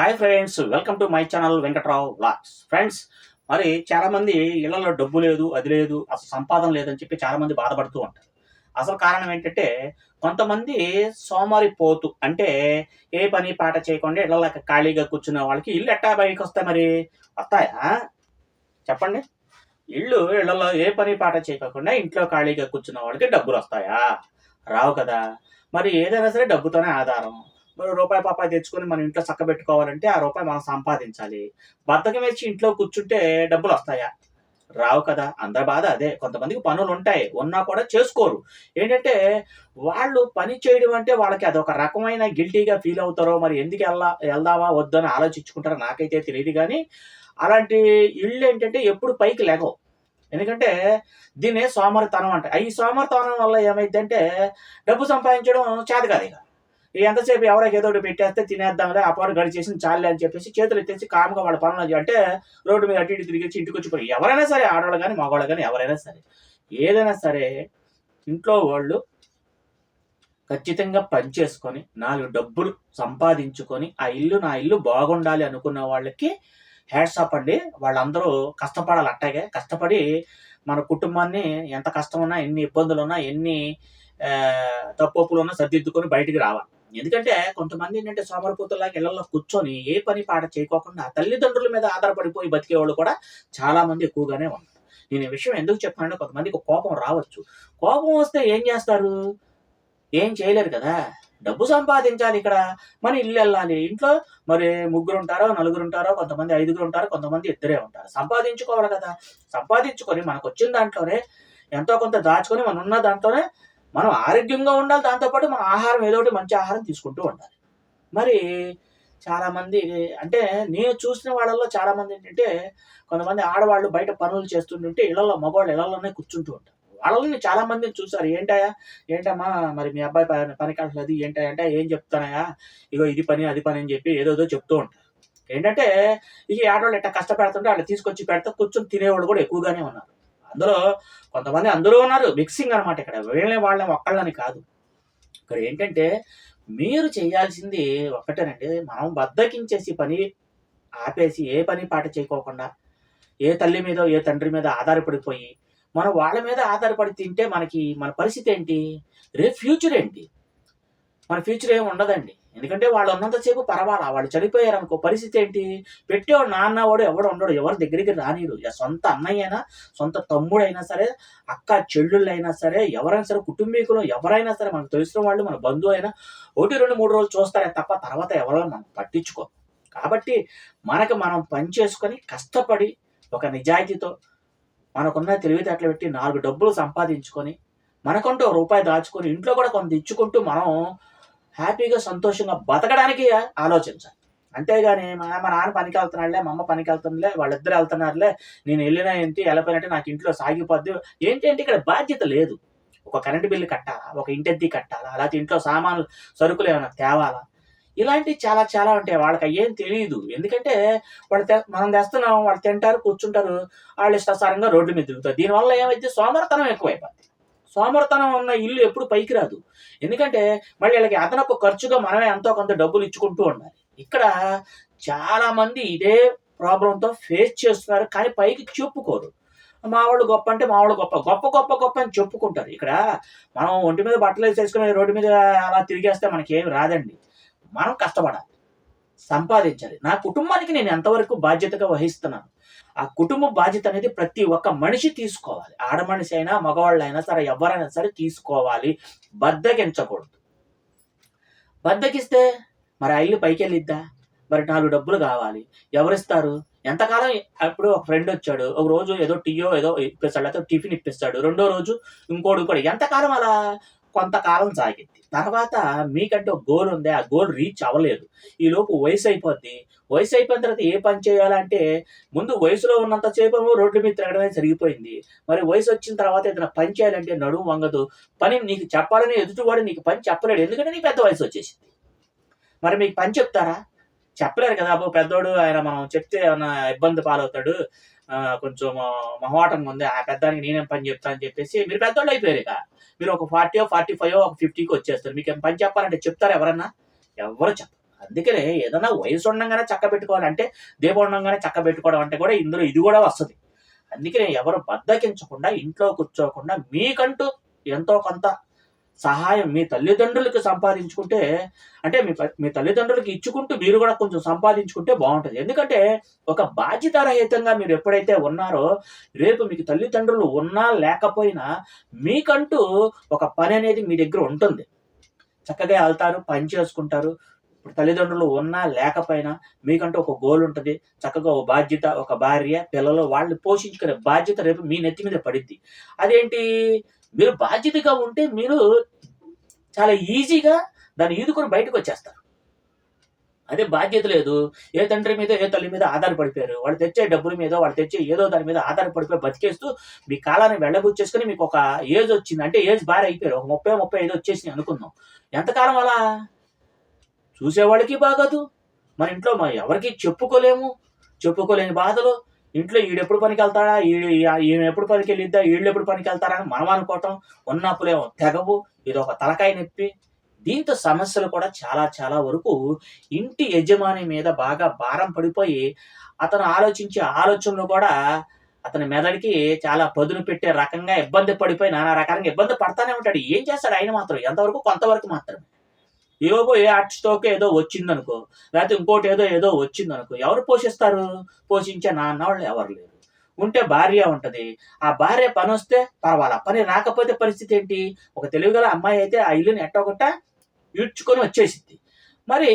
Hi friends welcome to my channel Venkatrao blogs friends మరి చాలామంది ఇళ్ళలో డబ్బు లేదు అది లేదు అసలు సంపాదన లేదని చెప్పి చాలామంది బాధపడుతూ ఉంటారు. అసలు కారణం ఏంటంటే కొంతమంది సోమరి పోతు అంటే ఏ పని పాట చేయకుండా ఇళ్ళ ఖాళీగా కూర్చున్న వాళ్ళకి ఇల్లు ఎట్టా బయటకు వస్తాయి మరి? వస్తాయా? చెప్పండి. ఇల్లు ఇళ్ళలో ఏ పని పాట చేయకుండా ఇంట్లో ఖాళీగా కూర్చున్న వాళ్ళకి డబ్బులు వస్తాయా? రావు కదా. మరి ఏదైనా సరే డబ్బుతోనే ఆధారం. మరి రూపాయి పాపాయి తెచ్చుకొని మన ఇంట్లో చక్క పెట్టుకోవాలంటే ఆ రూపాయి మనం సంపాదించాలి. బద్దకం వేసి ఇంట్లో కూర్చుంటే డబ్బులు వస్తాయా? రావు కదా అందరి బాధ అదే. కొంతమందికి పనులు ఉంటాయి ఉన్నా కూడా చేసుకోరు. ఏంటంటే వాళ్ళు పని చేయడం అంటే వాళ్ళకి అదొక రకమైన గిల్టీగా ఫీల్ అవుతారో మరి ఎందుకు వెళ్ళా వెళ్దామా వద్దని ఆలోచించుకుంటారో నాకైతే తెలియదు కానీ అలాంటి ఇళ్ళు ఏంటంటే ఎప్పుడు పైకి లేకవు ఎందుకంటే దీన్ని సోమరితనం అంట. ఈ సోమరితనం వల్ల ఏమైందంటే డబ్బు సంపాదించడం చేత కాదు ఇక. ఎంతసేపు ఎవరో ఏదో ఒకటి పెట్టేస్తే తినేద్దాంలే ఆ పాటు గడిచేసి చాలే అని చెప్పేసి చేతులు ఎత్తేసి కామ్గా వాళ్ళ పనులు అంటే రోడ్డు మీద అటు ఇటు తిరిగేసి ఇంటికి వచ్చిపోయి ఎవరైనా సరే ఆడవాళ్ళు కానీ మగవాళ్ళు కానీ ఎవరైనా సరే ఏదైనా సరే ఇంట్లో వాళ్ళు ఖచ్చితంగా పని చేసుకొని నాలుగు డబ్బులు సంపాదించుకొని ఆ ఇల్లు నా ఇల్లు బాగుండాలి అనుకున్న వాళ్ళకి హ్యాట్సాప్ అండి. వాళ్ళందరూ కష్టపడాలి అట్టాగే. కష్టపడి మన కుటుంబాన్ని ఎంత కష్టం ఉన్నా ఎన్ని ఇబ్బందులు ఉన్నా ఎన్ని తప్పులు ఉన్నా సర్దిద్దుకొని బయటికి రావాలి. ఎందుకంటే కొంతమంది ఏంటంటే సోమరపోతులాగా ఇళ్ళలో కూర్చొని ఏ పని పాట చేయకోకుండా తల్లిదండ్రుల మీద ఆధారపడిపోయి బతికేవాళ్ళు కూడా చాలా మంది ఎక్కువగానే ఉన్నారు. నేను ఈ విషయం ఎందుకు చెప్పానంటే కొంతమందికి కోపం రావచ్చు. కోపం వస్తే ఏం చేస్తారు? ఏం చేయలేరు కదా. డబ్బు సంపాదించాలి ఇక్కడ. మన ఇల్లు వెళ్ళాలి. ఇంట్లో మరి ముగ్గురు ఉంటారో నలుగురు ఉంటారో కొంతమంది ఐదుగురు ఉంటారు కొంతమంది ఇద్దరే ఉంటారు. సంపాదించుకోవాలి కదా. సంపాదించుకొని మనకు వచ్చిన దాంట్లోనే ఎంతో కొంత దాచుకొని మనం ఉన్న దాంట్లోనే మనం ఆరోగ్యంగా ఉండాలి దాంతోపాటు మన ఆహారం ఏదో ఒకటి మంచి ఆహారం తీసుకుంటూ ఉండాలి. మరి చాలామంది అంటే నేను చూసిన వాళ్ళల్లో చాలామంది ఏంటంటే కొంతమంది ఆడవాళ్ళు బయట పనులు చేస్తుంటుంటే ఇళ్ళలో మగవాళ్ళు ఇళ్ళలోనే కూర్చుంటూ ఉంటారు. వాళ్ళని చాలా మందిని చూసారు ఏంటయ్యా? ఏంటమ్మా? మరి మీ అబ్బాయి పని పని కావట్లేదు అంటే ఏం చెప్తానయ్యా? ఇగో ఇది పని అది పని అని చెప్పి ఏదోదో చెప్తూ ఉంటారు. ఏంటంటే ఇక ఆడవాళ్ళు ఎట్లా కష్టపెడుతుంటే వాళ్ళు తీసుకొచ్చి పెడితే కూర్చొని తినేవాళ్ళు కూడా ఎక్కువగానే ఉన్నారు. అందులో కొంతమంది అందరూ ఉన్నారు మిక్సింగ్ అనమాట ఇక్కడ. వీళ్ళని వాళ్ళని ఒక్కళ్ళని కాదు. ఇక్కడ ఏంటంటే మీరు చేయాల్సింది ఒక్కటేనండి. మనం బద్దకించేసి పని ఆపేసి ఏ పని పాట చేయకోకుండా ఏ తల్లి మీద ఏ తండ్రి మీద ఆధారపడిపోయి మనం వాళ్ళ మీద ఆధారపడి తింటే మనకి మన పరిస్థితి ఏంటి? రేపు ఫ్యూచర్ ఏంటి? మన ఫ్యూచర్ ఏమి ఉండదండి. ఎందుకంటే వాళ్ళు ఉన్నంతసేపు పర్వాలా? వాళ్ళు చనిపోయారు అనుకో పరిస్థితి ఏంటి? పెట్టేవాడు నాన్న వాడు ఎవడు ఉండడు. ఎవరి దగ్గరికి రానిరు సొంత అన్నయ్య అయినా సొంత తమ్ముడైనా సరే అక్క చెల్లుళ్ళైనా సరే ఎవరైనా సరే కుటుంబీకులు ఎవరైనా సరే మనకు తెలిసిన వాళ్ళు మన బంధువు అయినా ఒకటి రెండు మూడు రోజులు చూస్తారే తప్ప తర్వాత ఎవరో మనం పట్టించుకో. కాబట్టి మనకు మనం పని చేసుకొని కష్టపడి ఒక నిజాయితీతో మనకున్న తెలివితేటలు పెట్టి నాలుగు డబ్బులు సంపాదించుకొని మనకంటూ ఒక రూపాయి దాచుకొని ఇంట్లో కూడా కొంత ఇచ్చుకుంటూ మనం హ్యాపీగా సంతోషంగా బతకడానికి ఆలోచించాలి. అంతేగాని మా మా నాన్న పనికి వెళ్తున్నాడులే మా అమ్మ పనికి వెళ్తుందిలే వాళ్ళిద్దరు వెళ్తున్నారులే నేను వెళ్ళినా ఏంటి వెళ్ళిపోయినట్టే నాకు ఇంట్లో సాగిపోద్ది. ఏంటి అంటే ఇక్కడ బాధ్యత లేదు. ఒక కరెంటు బిల్లు కట్టాలా? ఒక ఇంటెద్ది కట్టాలా? అలాగే ఇంట్లో సామాన్లు సరుకులు ఏమైనా తేవాలా? ఇలాంటివి చాలా చాలా ఉంటాయి. వాళ్ళకి అయ్యేం తెలియదు ఎందుకంటే వాళ్ళు తె- మనం తెస్తున్నాం వాళ్ళు తింటారు కూర్చుంటారు వాళ్ళు ఇష్టాసారంగా రోడ్డు మీద తిరుగుతారు. దీనివల్ల ఏమైతే సోమరతనం ఎక్కువైపోతుంది సోమర్తనం ఉన్న ఇల్లు ఎప్పుడు పైకి రాదు. ఎందుకంటే మళ్ళీ వీళ్ళకి అదనపు ఖర్చుగా మనమే ఎంతో కొంత డబ్బులు ఇచ్చుకుంటూ ఉండాలి. ఇక్కడ చాలా మంది ఇదే ప్రాబ్లంతో ఫేస్ చేస్తున్నారు కానీ పైకి చెప్పుకోరు. మా వాళ్ళు గొప్ప అంటే మా వాళ్ళు గొప్ప. గొప్ప గొప్ప గొప్ప అని చెప్పుకుంటారు. ఇక్కడ మనం ఒంటి మీద బట్టలు వేసేసుకుని రోడ్డు మీద అలా తిరిగేస్తే మనకి ఏమి రాదండి. మనం కష్టపడాలి. సంపాదించాలి. నా కుటుంబానికి నేను ఎంతవరకు బాధ్యతగా వహిస్తున్నాను? ఆ కుటుంబ బాధ్యత అనేది ప్రతి ఒక్క మనిషి తీసుకోవాలి. ఆడ మనిషి అయినా మగవాళ్ళు అయినా సరే ఎవరైనా సరే తీసుకోవాలి. బద్దకించకూడదు. బద్దకిస్తే మరి ఆ ఇల్లు పైకి వెళ్ళిద్దా మరి నాలుగు డబ్బులు కావాలి. ఎవరిస్తారు? ఎంతకాలం అప్పుడు ఒక ఫ్రెండ్ వచ్చాడు. ఒక రోజు ఏదో టీయో ఏదో ఇప్పిస్తాడు. లేకపోతే టిఫిన్ ఇప్పిస్తాడు. రెండో రోజు ఇంకోటి ఎంతకాలం అలా కొంతకాలం సాగింది. తర్వాత మీకంటే ఒక గోల్ ఉంది. ఆ గోల్ రీచ్ అవ్వలేదు. ఈ లోపు వయసు అయిపోద్ది. వయసు అయిపోయిన తర్వాత ఏ పని చేయాలంటే ముందు వయసులో ఉన్నంత సేపు రోడ్ల మీద తిరగడమే జరిగిపోయింది. మరి వయసు వచ్చిన తర్వాత ఏదైనా పని చేయాలంటే నడుము వంగదు. పని నీకు చెప్పాలని ఎదుటివాడు నీకు పని చెప్పలేడు. ఎందుకంటే నీకు పెద్ద వయసు వచ్చేసింది. మరి మీకు పని చెప్తారా? చెప్పలేరు కదా అబ్బో పెద్దోడు. ఆయన మనం చెప్తే ఏమైనా ఇబ్బంది పాలవుతాడు. కొంచెం మహవాటం మొహమాటంగా ఉంది. ఆ పెద్దానికి నేనేం పని చెప్తా అని చెప్పేసి మీరు పెద్దోళ్ళు అయిపోయారు ఇక. మీరు ఒక ఫార్టీ ఫార్టీ ఫైవ్ ఒక ఫిఫ్టీకి వచ్చేస్తారు. మీకు ఏం పని చెప్పాలంటే చెప్తారు ఎవరన్నా? ఎవరు చెప్పరు. అందుకనే ఏదైనా వయసు ఉండగానే చక్క పెట్టుకోవాలంటే దీపం ఉండగానే చక్క పెట్టుకోవడం అంటే కూడా ఇందులో ఇది కూడా వస్తుంది. అందుకనే ఎవరు బద్దకించకుండా ఇంట్లో కూర్చోకుండా మీకంటూ ఎంతో కొంత సహాయం మీ తల్లిదండ్రులకు సంపాదించుకుంటే అంటే మీ ప- మీ తల్లిదండ్రులకు ఇచ్చుకుంటూ మీరు కూడా కొంచెం సంపాదించుకుంటే బాగుంటుంది. ఎందుకంటే ఒక బాధ్యతారహితంగా మీరు ఎప్పుడైతే ఉన్నారో రేపు మీకు తల్లిదండ్రులు ఉన్నా లేకపోయినా మీకంటూ ఒక పని అనేది మీ దగ్గర ఉంటుంది. చక్కగా వెళ్తారు పని చేసుకుంటారు. ఇప్పుడు తల్లిదండ్రులు ఉన్నా లేకపోయినా మీకంటూ ఒక గోల్ ఉంటుంది. చక్కగా ఒక బాధ్యత ఒక భార్య పిల్లలు వాళ్ళని పోషించుకునే బాధ్యత రేపు మీ నెత్తి మీద పడిద్ది. అదేంటి? మీరు బాధ్యతగా ఉంటే మీరు చాలా ఈజీగా దాన్ని ఈదుకొని బయటకు వచ్చేస్తారు. అదే బాధ్యత లేదు. ఏ తండ్రి మీద ఏ తల్లి మీద ఆధారపడిపోయారు? వాళ్ళు తెచ్చే డబ్బుల మీద వాళ్ళు తెచ్చే ఏదో దాని మీద ఆధారపడిపోయి బతికేస్తూ మీ కాలాన్ని వెళ్ళబుచ్చేసుకుని మీకు ఒక ఏజ్ వచ్చింది. అంటే ఏజ్ బాగా అయిపోయారు. ఒక ముప్పై ముప్పై ఐదు వచ్చేసి అనుకుందాం. ఎంతకాలం అలా? చూసేవాళ్ళకి బాగోదు. మన ఇంట్లో మా ఎవరికి చెప్పుకోలేము. చెప్పుకోలేని బాధలు. ఇంట్లో ఈడెప్పుడు పనికి వెళ్తాడా? ఈ ఈమె ఎప్పుడు పనికి వెళ్ళిద్దా? వీళ్ళు ఎప్పుడు పనికి వెళ్తారా అని మనం అనుకోవటం ఉన్నప్పులేమో తెగవు. ఇది ఒక తలకాయ నొప్పి. దీంతో సమస్యలు కూడా చాలా చాలా వరకు ఇంటి యజమాని మీద బాగా భారం పడిపోయి అతను ఆలోచించే ఆలోచనలు కూడా అతని మెదడికి చాలా పదును పెట్టే రకంగా ఇబ్బంది పడిపోయి నానా రకాలుగా ఇబ్బంది పడతానే ఉంటాడు. ఏం చేస్తాడు? ఆయన మాత్రం ఎంతవరకు కొంతవరకు మాత్రమే. ఏవో ఏ ఆర్టిస్టోకే ఏదో ఏదో వచ్చిందనుకో లేకపోతే ఇంకోటి ఏదో ఏదో వచ్చిందనుకో ఎవరు పోషిస్తారు? పోషించే నాన్న వాళ్ళు ఎవరు లేరు. ఉంటే భార్య ఉంటుంది. ఆ భార్య పని వస్తే పర్వాలా? పని రాకపోతే పరిస్థితి ఏంటి? ఒక తెలివిగల అమ్మాయి అయితే ఆ ఇల్లుని ఎట్టొకట ఈడ్చుకొని వచ్చేసింది మరి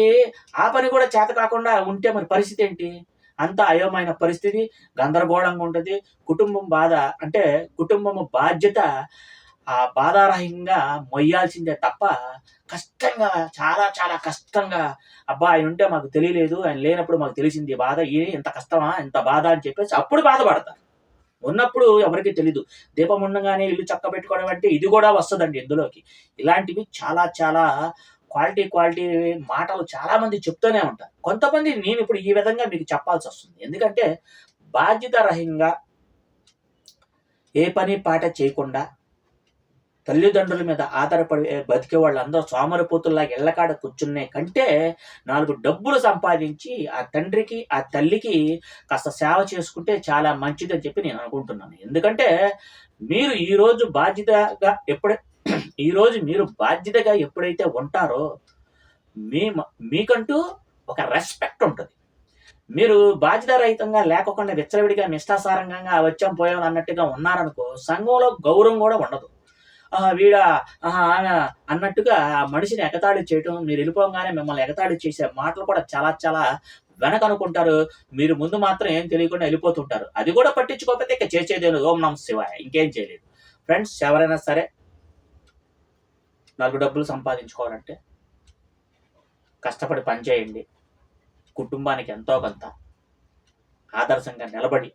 ఆ పని కూడా చేత కాకుండా ఉంటే మరి పరిస్థితి ఏంటి? అంత అయోమైన పరిస్థితి గందరగోళంగా ఉంటుంది. కుటుంబం బాధ అంటే కుటుంబం బాధ్యత ఆ బాధారహింగా మొయ్యాల్సిందే తప్ప కష్టంగా చాలా చాలా కష్టంగా అబ్బా ఆయన ఉంటే మాకు తెలియలేదు ఆయన లేనప్పుడు మాకు తెలిసింది బాధ ఏ ఇంత కష్టమా ఇంత బాధ అని చెప్పేసి అప్పుడు బాధపడతారు ఉన్నప్పుడు ఎవరికి తెలీదు. దీపం ఉండగానే ఇల్లు చక్క పెట్టుకోవడం అంటే ఇది కూడా వస్తుందండి ఇందులోకి ఇలాంటివి చాలా చాలా క్వాలిటీ క్వాలిటీ మాటలు చాలా మంది చెప్తూనే ఉంటారు. కొంతమంది నేను ఇప్పుడు ఈ విధంగా మీకు చెప్పాల్సి వస్తుంది. ఎందుకంటే బాధ్యత రహింగా ఏ పని పాట చేయకుండా తల్లిదండ్రుల మీద ఆధారపడి బతికే వాళ్ళందరూ సోమరిపోతుల్లాగా ఇళ్ళకాడ కూర్చునే కంటే నాలుగు డబ్బులు సంపాదించి ఆ తండ్రికి ఆ తల్లికి కాస్త సేవ చేసుకుంటే చాలా మంచిదని చెప్పి నేను అనుకుంటున్నాను. ఎందుకంటే మీరు ఈరోజు బాధ్యతగా ఎప్పుడై ఈ రోజు మీరు బాధ్యతగా ఎప్పుడైతే ఉంటారో మీ మీకంటూ ఒక రెస్పెక్ట్ ఉంటుంది. మీరు బాధ్యత రహితంగా లేకుండా విచ్చలవిడిగా నిష్ఠాసారంగా వచ్చాం పోయాం అన్నట్టుగా ఉన్నారనుకో సంఘంలో గౌరవం కూడా ఉండదు. వీడ ఆహా, ఆమె అన్నట్టుగా ఆ మనిషిని ఎగతాళి చేయటం మీరు వెళ్ళిపోగానే మిమ్మల్ని ఎగతాళి చేసే మాటలు కూడా చాలా చాలా వెనక అనుకుంటారు మీరు ముందు మాత్రం ఏం తెలియకుండా వెళ్ళిపోతుంటారు. అది కూడా పట్టించుకోకపోతే ఇక చేసేది లేదు ఓం నమ శివాయ. ఇంకేం చేయలేదు. ఫ్రెండ్స్ ఎవరైనా సరే నాలుగు డబ్బులు సంపాదించుకోవాలంటే కష్టపడి పని చేయండి. కుటుంబానికి ఎంతో కొంత ఆదర్శంగా నిలబడి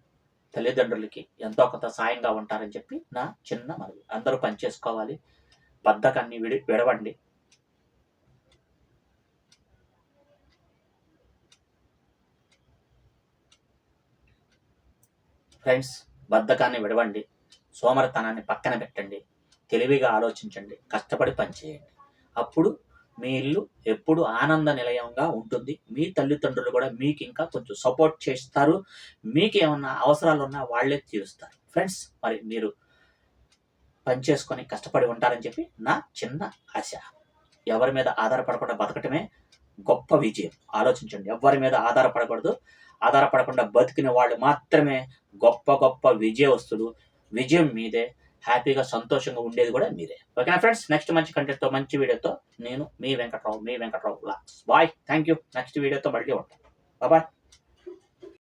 తల్లిదండ్రులకి ఎంతో కొంత సాయంగా ఉంటారని చెప్పి నా చిన్న మనవి. అందరూ పని చేసుకోవాలి. బద్ధకాన్ని విడి విడవండి. ఫ్రెండ్స్ బద్ధకాన్ని విడవండి. సోమరతనాన్ని పక్కన పెట్టండి. తెలివిగా ఆలోచించండి. కష్టపడి పనిచేయండి అప్పుడు మీ ఇల్లు ఎప్పుడు ఆనంద నిలయంగా ఉంటుంది. మీ తల్లిదండ్రులు కూడా మీకు ఇంకా కొంచెం సపోర్ట్ చేస్తారు. మీకు ఏమన్నా అవసరాలు ఉన్నా వాళ్ళే తీరుస్తారు. ఫ్రెండ్స్ మరి మీరు పని చేసుకొని కష్టపడి ఉంటారని చెప్పి నా చిన్న ఆశ. ఎవరి మీద ఆధారపడకుండా బతకటమే గొప్ప విజయం. ఆలోచించండి. ఎవరి మీద ఆధారపడకూడదు. ఆధారపడకుండా బతికిన వాళ్ళు మాత్రమే గొప్ప గొప్ప విజయవస్తులు. విజయం మీదే. హ్యాపీగా సంతోషంగా ఉండేది కూడా మీరే. ఓకేనా ఫ్రెండ్స్ నెక్స్ట్ మంచి కంటెంట్తో మంచి వీడియోతో నేను మీ వెంకట్రావు మీ వెంకట్రావు లాక్స్ బాయ్ థ్యాంక్ యూ నెక్స్ట్ వీడియోతో మళ్ళీ ఉంటాను బాయ్